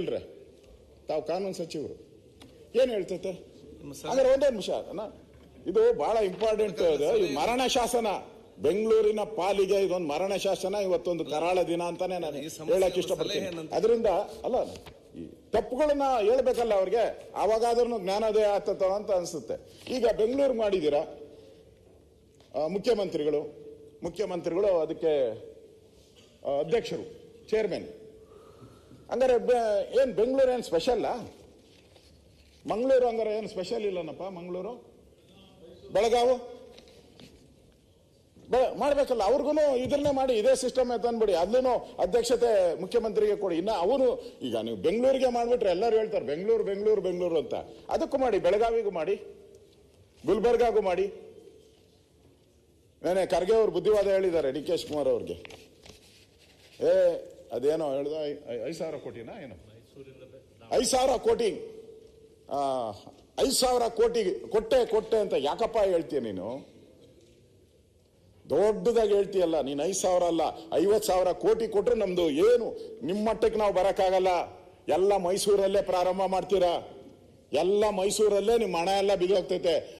ಇಲ್ರಿ? ತಾವು ಕಾನೂನು ಸಚಿವರು. ಏನ್ ಹೇಳ್ತೈತೆ? ಅಂದ್ರೆ ಒಂದೇ ನಿಮಿಷ ಇದು ಬಹಳ ಇಂಪಾರ್ಟೆಂಟ್ ಈ ಮರಣ ಶಾಸನ. ಬೆಂಗಳೂರಿನ ಪಾಲಿಗೆ ಇದೊಂದು ಮರಣ ಶಾಸನ ಇವತ್ತೊಂದು ಕರಾಳ ದಿನ ಅಂತಾನೆ ನಾನು ಹೇಳಕ್ ಇಷ್ಟಪಡ್ತೀನಿ. ಅದರಿಂದ ಅಲ್ಲ ಈ ತಪ್ಪುಗಳನ್ನ ಹೇಳ್ಬೇಕಲ್ಲ ಅವ್ರಿಗೆ. ಅವಾಗಾದ್ರೂ ಜ್ಞಾನೋದಯ ಆಗ್ತದ ಅಂತ ಅನ್ಸುತ್ತೆ. ಈಗ ಬೆಂಗಳೂರು ಮಾಡಿದ್ದೀರಾ? ಮುಖ್ಯಮಂತ್ರಿಗಳು. ಮುಖ್ಯಮಂತ್ರಿಗಳು ಅದಕ್ಕೆ ಅಧ್ಯಕ್ಷರು ಚೇರ್ಮನ್ ಹಂಗಾರೆ ಏನು ಬೆಂಗಳೂರು ಏನು ಸ್ಪೆಷಲ್ಲ ಮಂಗಳೂರು ಹಂಗಾರೆ ಏನು ಸ್ಪೆಷಲ್ ಇಲ್ಲನಪ್ಪ ಮಂಗಳೂರು? ಬೆಳಗಾವು? ಮಾಡ್ಬೇಕಲ್ಲ ಅವ್ರಿಗೂ ಇದನ್ನೇ ಮಾಡಿ, ಇದೇ ಸಿಸ್ಟಮ್ ತಂದ್ಬಿಡಿ. ಅಲ್ಲೂ ಅಧ್ಯಕ್ಷತೆ ಮುಖ್ಯಮಂತ್ರಿಗೆ ಕೊಡಿ. ಇನ್ನು ಅವನು, ಈಗ ನೀವು ಬೆಂಗಳೂರಿಗೆ ಮಾಡಿಬಿಟ್ರೆ ಎಲ್ಲರೂ ಹೇಳ್ತಾರೆ, ಬೆಂಗಳೂರು ಬೆಂಗಳೂರು ಬೆಂಗಳೂರು ಅಂತ. ಅದಕ್ಕೂ ಮಾಡಿ, ಬೆಳಗಾವಿಗೂ ಮಾಡಿ, ಗುಲ್ಬರ್ಗಾಗೂ ಮಾಡಿ. ನಾನೇ ಖರ್ಗೆ ಅವರು ಬುದ್ಧಿವಾದ ಹೇಳಿದ್ದಾರೆ, ಡಿ ಕೆ ಶಿವಕುಮಾರ್ ಅವ್ರಿಗೆ. ಏ ಅದೇನೋ ಹೇಳ್ದ ಐದು ಸಾವಿರ ಕೋಟಿನಾ ಏನು? ಐದು ಸಾವಿರ ಕೋಟಿ. ಆ, ಐದು ಸಾವಿರ ಕೋಟಿ ಕೊಟ್ಟೆ ಕೊಟ್ಟೆ ಅಂತ ಯಾಕಪ್ಪ ಹೇಳ್ತೀಯ ನೀನು? ದೊಡ್ಡದಾಗಿ ಹೇಳ್ತೀಯಲ್ಲ ನೀನು ಐದು ಸಾವಿರ ಅಲ್ಲ ಐವತ್ತು ಸಾವಿರ ಕೋಟಿ ಕೊಟ್ಟರೆ ನಮ್ದು ಏನು? ನಿಮ್ಮ ಮಟ್ಟಕ್ಕೆ ನಾವು ಬರೋಕ್ಕಾಗಲ್ಲ. ಎಲ್ಲ ಮೈಸೂರಲ್ಲೇ ಪ್ರಾರಂಭ ಮಾಡ್ತೀರಾ? ಎಲ್ಲ ಮೈಸೂರಲ್ಲೇ ನಿಮ್ಮ ಹಣ ಎಲ್ಲ ಬಿದ್ದೋಗ್ತೈತೆ